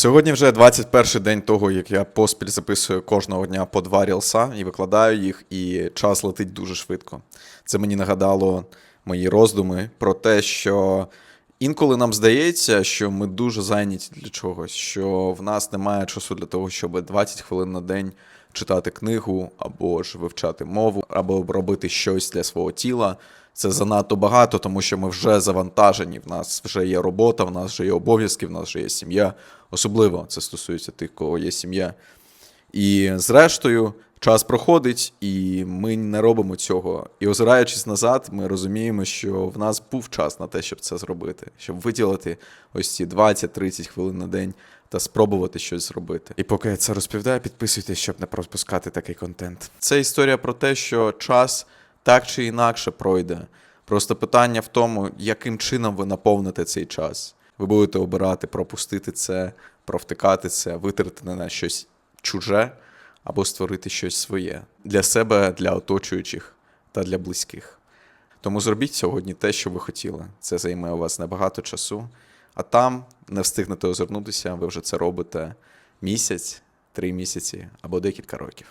Сьогодні вже 21 день того, як я поспіль записую кожного дня по два рілса і викладаю їх, і час летить дуже швидко. Це мені нагадало мої роздуми про те, що інколи нам здається, що ми дуже зайняті для чогось, що в нас немає часу для того, щоб 20 хвилин на день читати книгу, або ж вивчати мову, або робити щось для свого тіла. Це занадто багато, тому що ми вже завантажені. В нас вже є робота, в нас вже є обов'язки, в нас вже є сім'я. Особливо це стосується тих, кого є сім'я. І зрештою, час проходить, і ми не робимо цього. І озираючись назад, ми розуміємо, що в нас був час на те, щоб це зробити, щоб виділити ось ці 20-30 хвилин на день та спробувати щось зробити. І поки я це розповідаю, підписуйтесь, щоб не пропускати такий контент. Це історія про те, що час так чи інакше пройде. Просто питання в тому, яким чином ви наповните цей час. Ви будете обирати пропустити це, провтикати це, витратити на щось чуже або створити щось своє для себе, для оточуючих та для близьких. Тому зробіть сьогодні те, що ви хотіли. Це займе у вас небагато часу, а там не встигнете озирнутися, ви вже це робите місяць, три місяці або декілька років.